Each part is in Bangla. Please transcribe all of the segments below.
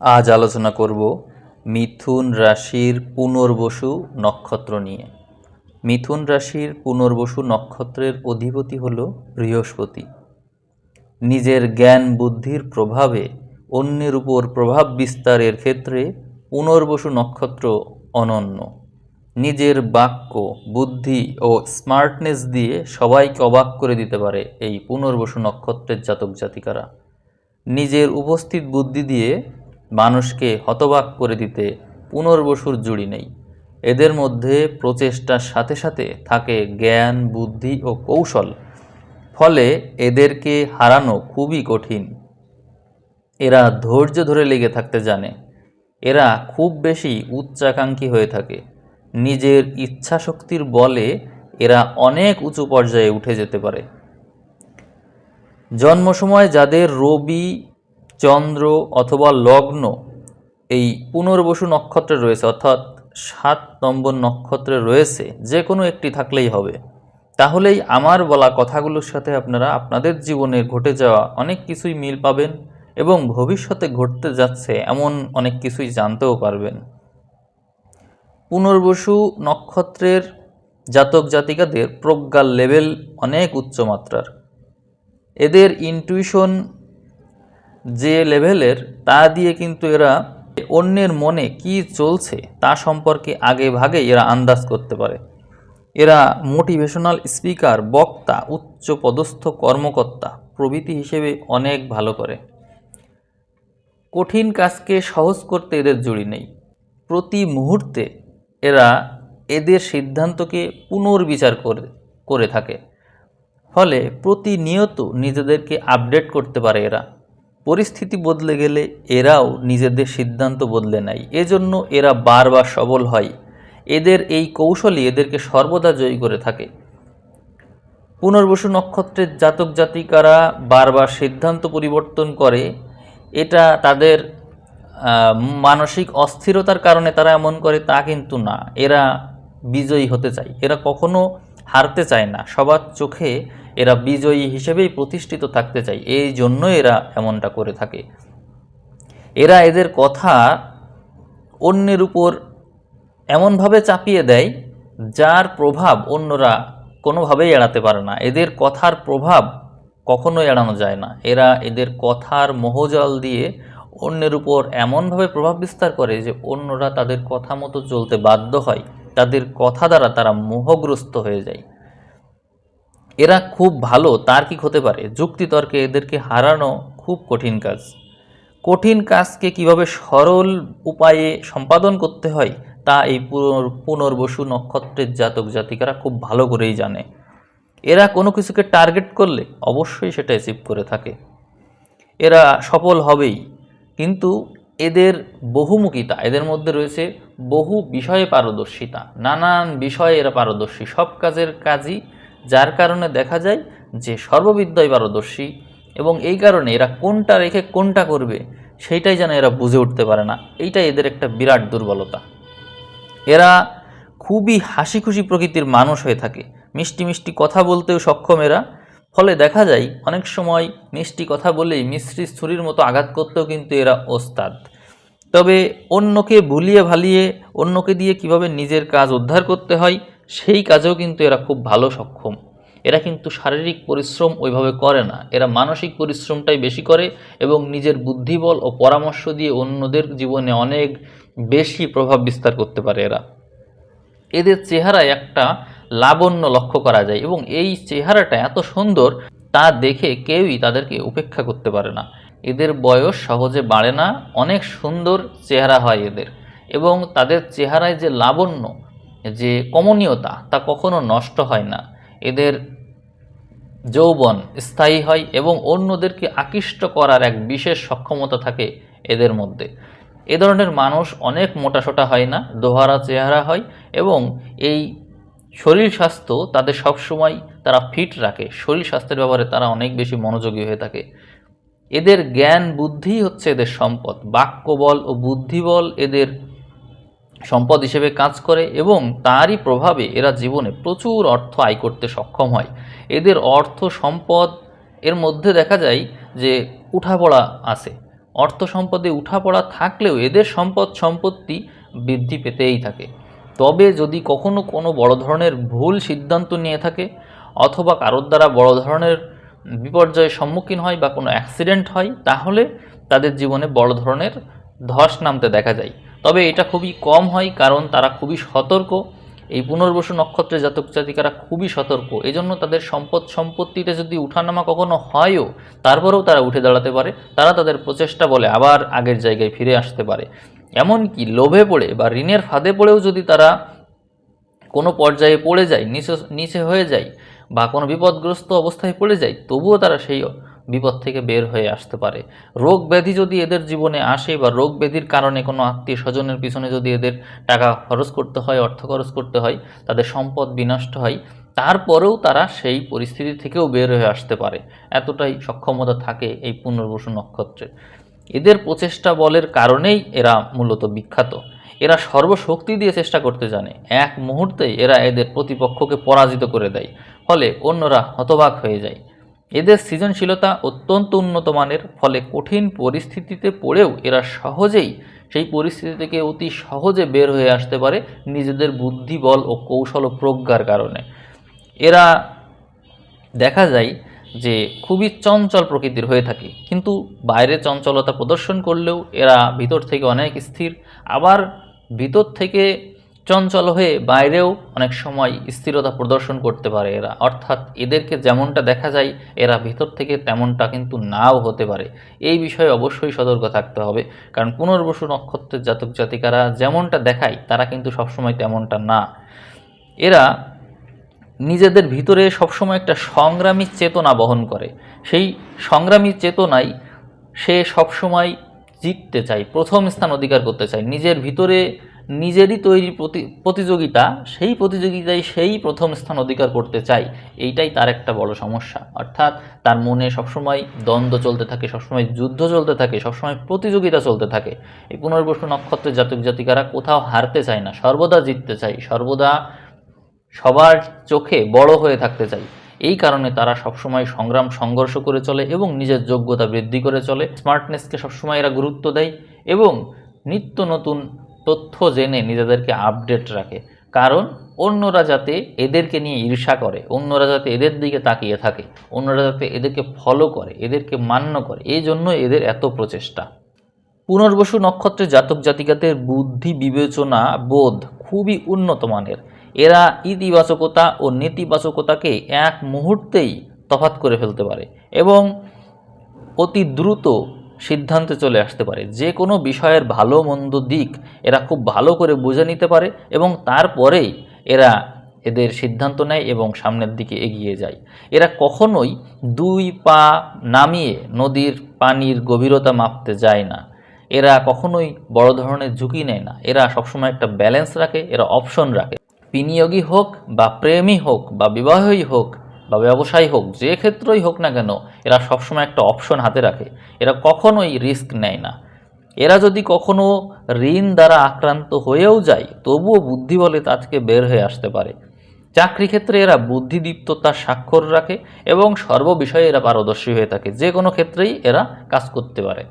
আজ আলোচনা করব মিথুন রাশির পুনর্বসু নক্ষত্র নিয়ে। মিথুন রাশির পুনর্বসু নক্ষত্রের অধিপতি হল বৃহস্পতি। নিজের জ্ঞান বুদ্ধির প্রভাবে অন্যের উপর প্রভাব বিস্তারের ক্ষেত্রে পুনর্বসু নক্ষত্র অনন্য। নিজের বাক্য, বুদ্ধি ও স্মার্টনেস দিয়ে সবাইকে অবাক করে দিতে পারে এই পুনর্বসু নক্ষত্রের জাতক জাতিকারা। নিজের উপস্থিত বুদ্ধি দিয়ে মানুষকে হতবাক করে দিতে পুনর্বসুর জুড়ি নেই। এদের মধ্যে প্রচেষ্টার সাথে সাথে থাকে জ্ঞান, বুদ্ধি ও কৌশল। ফলে এদেরকে হারানো খুবই কঠিন। এরা ধৈর্য ধরে লেগে থাকতে জানে। এরা খুব বেশি উচ্চাকাঙ্ক্ষী হয়ে থাকে। নিজের ইচ্ছাশক্তির বলে এরা অনেক উঁচু পর্যায়ে উঠে যেতে পারে। জন্ম সময় যাদের রবি চন্দ্র অথবা লগ্ন এই পুনর্বসু নক্ষত্রে রয়েছে, অর্থাৎ সাত নম্বর নক্ষত্রে রয়েছে যে কোনো একটি থাকলেই হবে। তাহলেই আমার বলা কথাগুলোর সাথে আপনারা আপনাদের জীবনে ঘটে যাওয়া অনেক কিছুই মিল পাবেন এবং ভবিষ্যতে ঘটতে যাচ্ছে এমন অনেক কিছুই জানতেও পারবেন। পুনর্বসু নক্ষত্রের জাতক জাতিকাদের প্রজ্ঞার লেভেল অনেক উচ্চমাত্রার। এদের ইনটুইশন যে লেভেলের, তা দিয়ে কিন্তু এরা অন্যের মনে কি চলছে তা সম্পর্কে আগে ভাগে এরা আন্দাজ করতে পারে। এরা মোটিভেশনাল স্পিকার, বক্তা উচ্চ পদস্থ কর্মকর্তা প্রভৃতি হিসেবে অনেক ভালো করে। কঠিন কাজকে সহজ করতে এদের জুড়ি নেই। প্রতি মুহূর্তে এরা এদের সিদ্ধান্তকে পুনর্বিচার করে করে থাকে। ফলে প্রতিনিয়ত নিজেদেরকে আপডেট করতে পারে এরা। পরিস্থিতি বদলে গেলে এরাও নিজেদের সিদ্ধান্ত বদলে নেয়। এজন্য এরা বারবার সবল হয়। এদের এই কৌশলই এদেরকে সর্বদা জয়ী করে থাকে। পুনর্বসু নক্ষত্রের জাতক জাতিকারা বারবার সিদ্ধান্ত পরিবর্তন করে। এটা তাদের মানসিক অস্থিরতার কারণে তারা এমন করে তা কিন্তু না। এরা বিজয়ী হতে চায়। এরা কখনো হারতে চায় না। সবার চোখে এরা বিজয়ী হিসেবেই প্রতিষ্ঠিত থাকতে চায়। এই জন্য এরা এমনটা করে থাকে। এরা এদের কথা অন্যের উপর এমনভাবে চাপিয়ে দেয়, যার প্রভাব অন্যরা কোনোভাবেই এড়াতে পারে না। এদের কথার প্রভাব কখনোই এড়ানো যায় না। এরা এদের কথার মোহজল দিয়ে অন্যের উপর এমনভাবে প্রভাব বিস্তার করে যে অন্যরা তাদের কথা মতো চলতে বাধ্য হয়। তাদের কথা দ্বারা তারা মোহগ্রস্ত হয়ে যায়। এরা খুব ভালো তার্কিক হতে পারে যুক্তিতর্কে এদেরকে হারানো খুব কঠিন কাজ। কঠিন কাজকে কীভাবে সরল উপায়ে সম্পাদন করতে হয়, তা এই পুনর- পুনর্বসু নক্ষত্রের জাতক জাতিকারা খুব ভালো করেই জানে। এরা কোনো কিছুকে টার্গেট করলে অবশ্যই সেটা অ্যাচিভ করে থাকে। এরা সফল হবেই, কিন্তু এদের বহুমুখিতা, এদের মধ্যে রয়েছে বহু বিষয়ে পারদর্শিতা, নানান বিষয়ে এরা পারদর্শী। সব কাজের কাজই যার কারণে দেখা যায় যে সর্ববিদ্যায় পারদর্শী এবং এই কারণে এরা কোনটা রেখে কোনটা করবে সেইটাই যেন এরা বুঝে উঠতে পারে না। এইটাই এদের একটা বিরাট দুর্বলতা। এরা খুবই হাসি খুশি প্রকৃতির মানুষ হয়ে থাকে। মিষ্টি মিষ্টি কথা বলতেও সক্ষম এরা। ফলে দেখা যায় অনেক সময় মিষ্টি কথা বলেই মিশ্রি ছুরির মতো আঘাত করতেও কিন্তু এরা ওস্তাদ। তবে অন্যকে ভুলিয়ে ভালিয়ে, অন্যকে দিয়ে কীভাবে নিজের কাজ উদ্ধার করতে হয় সেই কাজেও কিন্তু এরা খুব ভালো সক্ষম। এরা কিন্তু শারীরিক পরিশ্রম ওইভাবে করে না। এরা মানসিক পরিশ্রমটাই বেশি করে এবং নিজের বুদ্ধিবল ও পরামর্শ দিয়ে অন্যদের জীবনে অনেক বেশি প্রভাব বিস্তার করতে পারে এরা। এদের চেহারায় একটা লাবণ্য লক্ষ্য করা যায় এবং এই চেহারাটা এত সুন্দর, তা দেখে কেউই তাদেরকে উপেক্ষা করতে পারে না। এদের বয়স সহজে বাড়ে না, অনেক সুন্দর চেহারা হয় এদের এবং তাদের চেহারায় যে লাবণ্য যে কমনীয়তা তা কখনো নষ্ট হয় না। এদের যৌবন স্থায়ী হয় এবং অন্যদেরকে আকৃষ্ট করার এক বিশেষ সক্ষমতা থাকে এদের মধ্যে। এ ধরনের মানুষ অনেক মোটাসোটা হয় না, দোহারা চেহারা হয় এবং এই শরীর স্বাস্থ্য তাদের সবসময় তারা ফিট রাখে। শরীর স্বাস্থ্যের ব্যাপারে তারা অনেক বেশি মনোযোগী হয়ে থাকে। এদের জ্ঞান বুদ্ধি হচ্ছে এদের সম্পদ। বাক্যবল ও বুদ্ধিবল এদের সম্পদ হিসেবে কাজ করে এবং তারই প্রভাবে এরা জীবনে প্রচুর অর্থ আয় করতে সক্ষম হয়। এদের অর্থ সম্পদ, এর মধ্যে দেখা যায় যে উঠাপড়া আছে। অর্থ সম্পদে উঠাপড়া থাকলেও এদের সম্পদ, সম্পত্তি বৃদ্ধি পেতেই থাকে। তবে যদি কখনো কোনো বড় ধরনের ভুল সিদ্ধান্ত নিয়ে থাকে অথবা কারোর দ্বারা বড় ধরনের বিপর্যয়ের সম্মুখীন হয় বা কোনো অ্যাক্সিডেন্ট হয়, তাহলে তাদের জীবনে বড় ধরনের ধস নামতে দেখা যায়। তবে এটা খুবই কম হয় কারণ তারা খুবই সতর্ক। এই পুনর্বসু নক্ষত্রের জাতক জাতিকারা খুবই সতর্ক। এজন্য তাদের সম্পদ সম্পত্তিতে যদি উঠানামা কখনো হয়ও, তারপরেও তারা উঠে দাঁড়াতে পারে। তারা তাদের প্রচেষ্টা বলে আবার আগের জায়গায় ফিরে আসতে পারে। এমনকি লোভে পড়ে বা ঋণের ফাঁদে পড়েও যদি তারা কোনো পর্যায়ে পড়ে যায়, নিচে নিচে হয়ে যায় বা কোনো বিপদগ্রস্ত অবস্থায় পড়ে যায়, তবুও তারা সেই বিপদ থেকে বের হয়ে আসতে পারে। রোগ ব্যাধি যদি এদের জীবনে আসে বা রোগ ব্যাধির কারণে কোনো আত্মীয় স্বজনের পিছনে যদি এদের টাকা খরচ করতে হয়, অর্থ খরচ করতে হয়, তাদের সম্পদ বিনষ্ট হয়, তারপরেও তারা সেই পরিস্থিতি থেকেও বের হয়ে আসতে পারে। এতটাই সক্ষমতা থাকে এই পুনর্বসু নক্ষত্রের এদের প্রচেষ্টা বলের কারণেই এরা মূলত বিখ্যাত। এরা সর্বশক্তি দিয়ে চেষ্টা করতে জানে। এক মুহূর্তেই এরা এদের প্রতিপক্ষকে পরাজিত করে দেয়। ফলে অন্যরা হতবাক হয়ে যায়। এদের সৃজনশীলতা অত্যন্ত উন্নত মানের, ফলে কঠিন পরিস্থিতিতে পড়েও এরা সহজেই সেই পরিস্থিতি থেকে অতি সহজে বের হয়ে আসতে পারে নিজেদের বুদ্ধি, বল ও কৌশল ও প্রজ্ঞার কারণে। এরা দেখা যায় যে খুবই চঞ্চল প্রকৃতির হয়ে থাকে, কিন্তু বাইরে চঞ্চলতা প্রদর্শন করলেও এরা ভিতর থেকে অনেক স্থির, আবার ভিতর থেকে চঞ্চল হয়ে বাইরেও অনেক সময় স্থিরতা প্রদর্শন করতে পারে এরা। অর্থাৎ এদেরকে যেমনটা দেখা যায়, এরা ভিতর থেকে তেমনটা কিন্তু নাও হতে পারে। এই বিষয়ে অবশ্যই সতর্ক থাকতে হবে। কারণ পুনর্বসু নক্ষত্রের জাতক জাতিকারা যেমনটা দেখায়, তারা কিন্তু সবসময় তেমনটা না। এরা নিজেদের ভিতরে সবসময় একটা সংগ্রামী চেতনা বহন করে। সেই সংগ্রামী চেতনায় সে সবসময় জিততে চায়, প্রথম স্থান অধিকার করতে চায়। নিজের ভিতরে নিজেরই তৈরি প্রতি, প্রতিযোগিতা, সেই প্রতিযোগিতায় সেই প্রথম স্থান অধিকার করতে চায় এইটাই তার একটা বড় সমস্যা। অর্থাৎ তার মনে সবসময় দ্বন্দ্ব চলতে থাকে, সবসময় যুদ্ধ চলতে থাকে, সবসময় প্রতিযোগিতা চলতে থাকে। এই পুনর্বসু নক্ষত্রের জাতক জাতিকারা কোথাও হারতে চায় না, সর্বদা জিততে চায়, সর্বদা সবার চোখে বড় হয়ে থাকতে চাই এই কারণে তারা সবসময় সংগ্রাম সংঘর্ষ করে চলে এবং নিজের যোগ্যতা বৃদ্ধি করে চলে। স্মার্টনেসকে সবসময় এরা গুরুত্ব দেয় এবং নিত্য নতুন তথ্য জেনে নিজেদেরকে আপডেট রাখে। কারণ অন্যরা যাতে এদেরকে নিয়ে ঈর্ষা করে, অন্যরা যাতে এদের দিকে তাকিয়ে থাকে, অন্যরা যাতে এদেরকে ফলো করে, এদেরকে মান্য করে, এই জন্য এদের এত প্রচেষ্টা। পুনর্বসু নক্ষত্রের জাতক জাতিকাদের বুদ্ধি, বিবেচনা, বোধ খুবই উন্নত মানের। এরা ইতিবাচকতা ও নেতিবাচকতাকে এক মুহূর্তেই তফাৎ করে ফেলতে পারে এবং অতি দ্রুত সিদ্ধান্তে চলে আসতে পারে। যে কোনো বিষয়ের ভালো মন্দ দিক এরা খুব ভালো করে বুঝে নিতে পারে এবং তারপরেই এরা এদের সিদ্ধান্ত নেয় এবং সামনের দিকে এগিয়ে যায়। এরা কখনোই দুই পা নামিয়ে নদীর পানির গভীরতা মাপতে যায় না। এরা কখনোই বড় ধরনের ঝুঁকি নেয় না। এরা সবসময় একটা ব্যালেন্স রাখে, এরা অপশন রাখে। বিনিয়োগই হোক বা প্রেমই হোক বা বিবাহই হোক বা ব্যবসায়ী হোক, যে ক্ষেত্রেই হোক না কেন, এরা সবসময় একটা অপশন হাতে রাখে। এরা কখনোই রিস্ক নেয় না। এরা যদি কখনো ঋণ দ্বারা আক্রান্ত হয়েও যায়, তবুও বুদ্ধি বলে তা থেকে বের হয়ে আসতে পারে। চাকরি ক্ষেত্রে এরা বুদ্ধিদীপ্ততার স্বাক্ষর রাখে এবং সর্ববিষয়ে এরা পারদর্শী হয়ে থাকে। যে কোনো ক্ষেত্রেই এরা কাজ করতে পারে।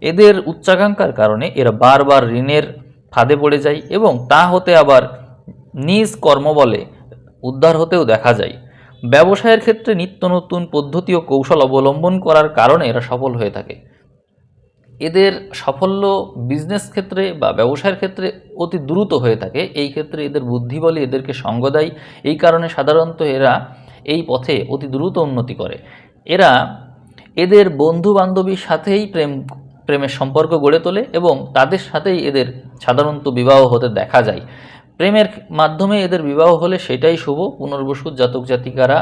এদের উচ্চাকাঙ্ক্ষার কারণে এরা বারবার ঋণের ফাঁদে পড়ে যায় এবং তা হতে আবার নিজ কর্মবলে উদ্ধার হতেও দেখা যায়। ব্যবসায়ের ক্ষেত্রে নিত্য নতুন পদ্ধতি ও কৌশল অবলম্বন করার কারণে এরা সফল হয়ে থাকে। এদের সাফল্য বিজনেস ক্ষেত্রে বা ব্যবসায়ের ক্ষেত্রে অতি দ্রুত হয়ে থাকে। এই ক্ষেত্রে এদের বুদ্ধি বলে এদেরকে সঙ্গ দেয়। এই কারণে সাধারণত এরা এই পথে অতি দ্রুত উন্নতি করে। এরা এদের বন্ধু বান্ধবীর সাথেই প্রেম, প্রেমের সম্পর্ক গড়ে তোলে এবং তাদের সাথেই এদের সাধারণত বিবাহ হতে দেখা যায়। প্রেমের মাধ্যমে এদের বিবাহ হলে সেটাই শুভ। পুনর্বসু জাতক জাতিকারা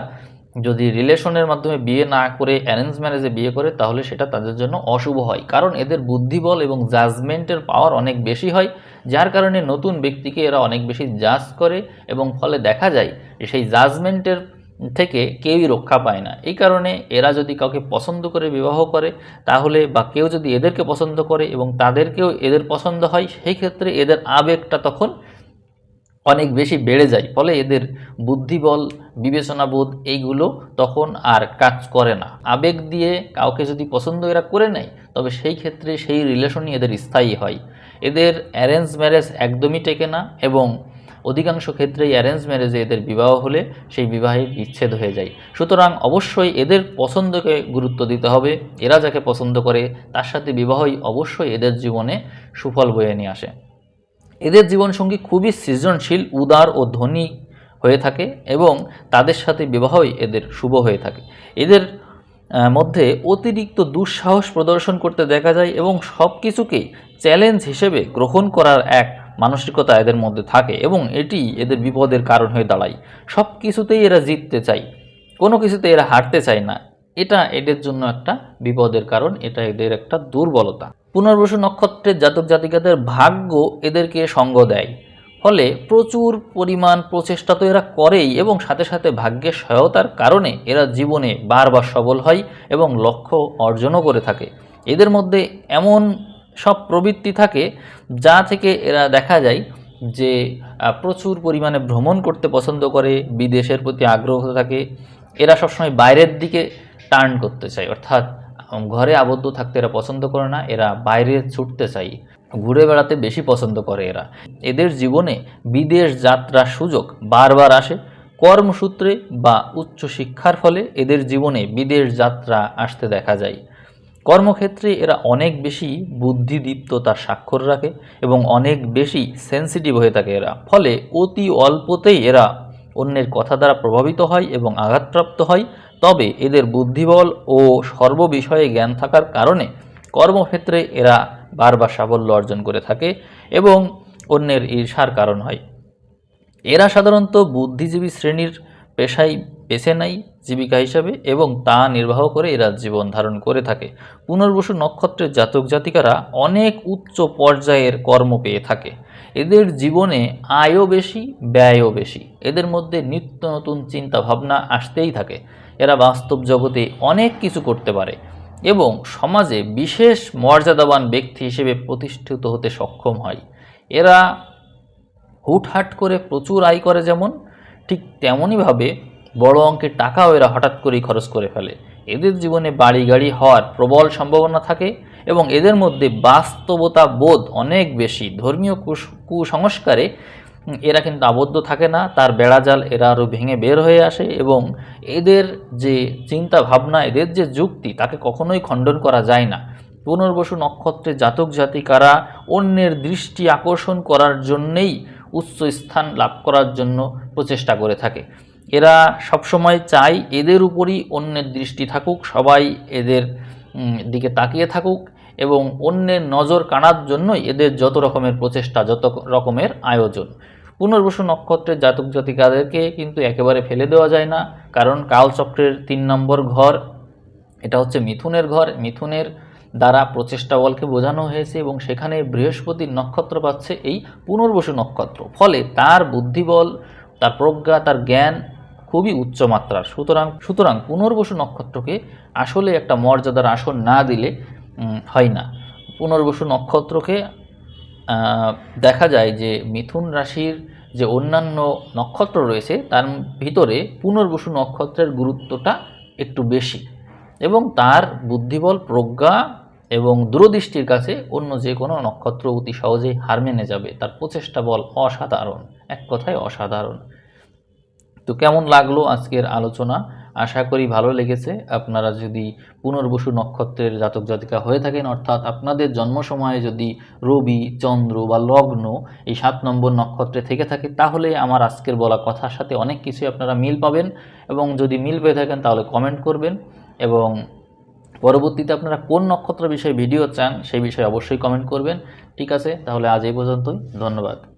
যদি রিলেশনের মাধ্যমে বিয়ে না করে অ্যারেঞ্জ ম্যারেজে বিয়ে করে, তাহলে সেটা তাদের জন্য অশুভ হয়। কারণ এদের বুদ্ধিবল এবং জাজমেন্টের পাওয়ার অনেক বেশি হয়, যার কারণে নতুন ব্যক্তিকে এরা অনেক বেশি জাজ করে এবং ফলে দেখা যায় যে সেই জাজমেন্টের থেকে কেউই রক্ষা পায় না। এই কারণে এরা যদি কাউকে পছন্দ করে বিবাহ করে, তাহলে বা কেউ যদি এদেরকে পছন্দ করে এবং তাদেরকেও এদের পছন্দ হয়, সেই ক্ষেত্রে এদের আবেগটা তখন অনেক বেশি বেড়ে যায়, ফলে এদের বুদ্ধিবল, বিবেচনাবোধ এইগুলো তখন আর কাজ করে না। আবেগ দিয়ে কাউকে যদি পছন্দ এরা করে নেয়, তবে সেই ক্ষেত্রে সেই রিলেশনই এদের স্থায়ী হয়। এদের অ্যারেঞ্জ ম্যারেজ একদমই টেকে না এবং অধিকাংশ ক্ষেত্রেই অ্যারেঞ্জ ম্যারেজে এদের বিবাহ হলে সেই বিবাহে বিচ্ছেদ হয়ে যায়। সুতরাং অবশ্যই এদের পছন্দকে গুরুত্ব দিতে হবে। এরা যাকে পছন্দ করে, তার সাথে বিবাহই অবশ্যই এদের জীবনে সুফল বয়ে নিয়ে আসে। এদের জীবনসঙ্গী খুবই সৃজনশীল, উদার ও ধনী হয়ে থাকে এবং তাদের সাথে বিবাহই এদের শুভ হয়ে থাকে। এদের মধ্যে অতিরিক্ত দুঃসাহস প্রদর্শন করতে দেখা যায় এবং সব কিছুকেই চ্যালেঞ্জ হিসেবে গ্রহণ করার এক মানসিকতা এদের মধ্যে থাকে এবং এটি এদের বিপদের কারণ হয়ে দাঁড়ায়। সব কিছুতেই এরা জিততে চায়, কোনো কিছুতে এরা হারতে চায় না। এটা এদের জন্য একটা বিপদের কারণ, এটা এদের একটা দুর্বলতা। পুনর্বসু নক্ষত্রের জাতক জাতিকাদের ভাগ্য এদেরকে সঙ্গ দেয়। ফলে প্রচুর পরিমাণ প্রচেষ্টা তো এরা করেই এবং সাথে সাথে ভাগ্যের সহায়তার কারণে এরা জীবনে বারবার সবল হয় এবং লক্ষ্য অর্জনও করে থাকে। এদের মধ্যে এমন সব প্রবৃত্তি থাকে যা থেকে এরা দেখা যায় যে প্রচুর পরিমাণে ভ্রমণ করতে পছন্দ করে, বিদেশের প্রতি আগ্রহ থাকে, এরা সবসময় বাইরের দিকে টার্ন করতে চায়। অর্থাৎ ঘরে আবদ্ধ থাকতে এরা পছন্দ করে না, এরা বাইরে ছুটতে চায় ঘুরে বেড়াতে বেশি পছন্দ করে এরা। এদের জীবনে বিদেশ যাত্রার সুযোগ বারবার আসে। কর্মসূত্রে বা উচ্চ শিক্ষার ফলে এদের জীবনে বিদেশ যাত্রা আসতে দেখা যায়। কর্মক্ষেত্রে এরা অনেক বেশি বুদ্ধিদীপ্ততার স্বাক্ষর রাখে এবং অনেক বেশি সেন্সিটিভ হয়ে থাকে এরা। ফলে অতি অল্পতেই এরা অন্যের কথা দ্বারা প্রভাবিত হয় এবং আঘাতপ্রাপ্ত হয়, তবে এদের বুদ্ধিবল ও সর্ববিষয়ে জ্ঞান থাকার কারণে কর্মক্ষেত্রে এরা বারবার সাফল্য অর্জন করে থাকে এবং অন্যের ঈর্ষার কারণ হয়। এরা সাধারণত বুদ্ধিজীবী শ্রেণির পেশায় বেছে নেয় জীবিকা হিসাবে এবং তা নির্বাহ করে এরা জীবন ধারণ করে থাকে। পুনর্বসু নক্ষত্রের জাতক জাতিকারা অনেক উচ্চ পর্যায়ের কর্ম পেয়ে থাকে। এদের জীবনে আয়ও বেশি, ব্যয়ও বেশি। এদের মধ্যে নিত্য নতুন চিন্তা ভাবনা আসতেই থাকে। এরা বাস্তব জগতে অনেক কিছু করতে পারে এবং সমাজে বিশেষ মর্যাদাবান ব্যক্তি হিসেবে প্রতিষ্ঠিত হতে সক্ষম হয়। এরা হুটহাট করে প্রচুর আয় করে যেমন, ঠিক তেমনইভাবে বড় অঙ্কের টাকাও এরা হঠাৎ করেই খরচ করে ফেলে। এদের জীবনে বাড়ি গাড়ি হওয়ার প্রবল সম্ভাবনা থাকে এবং এদের মধ্যে বাস্তবতা বোধ অনেক বেশি। ধর্মীয় কুস- কুসংস্কারে এরা কিন্তু আবদ্ধ থাকে না, তার বেড়াজাল এরা আরও ভেঙে বের হয়ে আসে এবং এদের যে চিন্তা ভাবনা এদের যে যুক্তি, তাকে কখনোই খণ্ডন করা যায় না। পুনর্বসু নক্ষত্রে জাতক জাতিকারা অন্যের দৃষ্টি আকর্ষণ করার জন্যেই উচ্চ স্থান লাভ করার জন্য প্রচেষ্টা করে থাকে। এরা সবসময় চায় এদের উপরই অন্যের দৃষ্টি থাকুক, সবাই এদের দিকে তাকিয়ে থাকুক এবং অন্যের নজর কাড়ার জন্যই এদের যত রকমের প্রচেষ্টা, যত রকমের আয়োজন। পুনর্বসু নক্ষত্রের জাতক জাতিকাদেরকে কিন্তু একেবারে ফেলে দেওয়া যায় না, কারণ কালচক্রের তিন নম্বর ঘর, এটা হচ্ছে মিথুনের ঘর। মিথুনের দ্বারা প্রচেষ্টা বলকে বোঝানো হয়েছে এবং সেখানে বৃহস্পতির নক্ষত্র পাচ্ছে এই পুনর্বসু নক্ষত্র। ফলে তার বুদ্ধিবল, তার প্রজ্ঞা, তার জ্ঞান খুবই উচ্চ মাত্রার। সুতরাং সুতরাং পুনর্বসু নক্ষত্রকে আসলে একটা মর্যাদার আসন না দিলে হয় না। পুনর্বসু নক্ষত্রকে দেখা যায় যে মিথুন রাশির যে অন্যান্য নক্ষত্র রয়েছে, তার ভিতরে পুনর্বসু নক্ষত্রের গুরুত্বটা একটু বেশি এবং তার বুদ্ধিবল, প্রজ্ঞা এবং দূরদৃষ্টির কাছে অন্য যে কোনো নক্ষত্র অতি সহজেই হার মেনে যাবে। তার প্রচেষ্টা বল অসাধারণ। এক কথায় অসাধারণ। তো কেমন লাগল আজকের আলোচনা? আশা করি ভালো লেগেছে। আপনারা যদি পুনর্বসু নক্ষত্রের জাতক জাতিকা হয়ে থাকেন, অর্থাৎ আপনাদের জন্ম সময়ে যদি রবি, চন্দ্র বা লগ্ন এই সাত নম্বর নক্ষত্রে থেকে থাকে, তাহলে আমার আজকের বলা কথার সাথে অনেক কিছুই আপনারা মিল পাবেন এবং যদি মিল পেয়ে থাকেন, তাহলে কমেন্ট করবেন এবং পরবর্তীতে আপনারা কোন নক্ষত্র বিষয়ে ভিডিও চান, সেই বিষয়ে অবশ্যই কমেন্ট করবেন। ঠিক আছে, তাহলে আজ এই পর্যন্তই। ধন্যবাদ।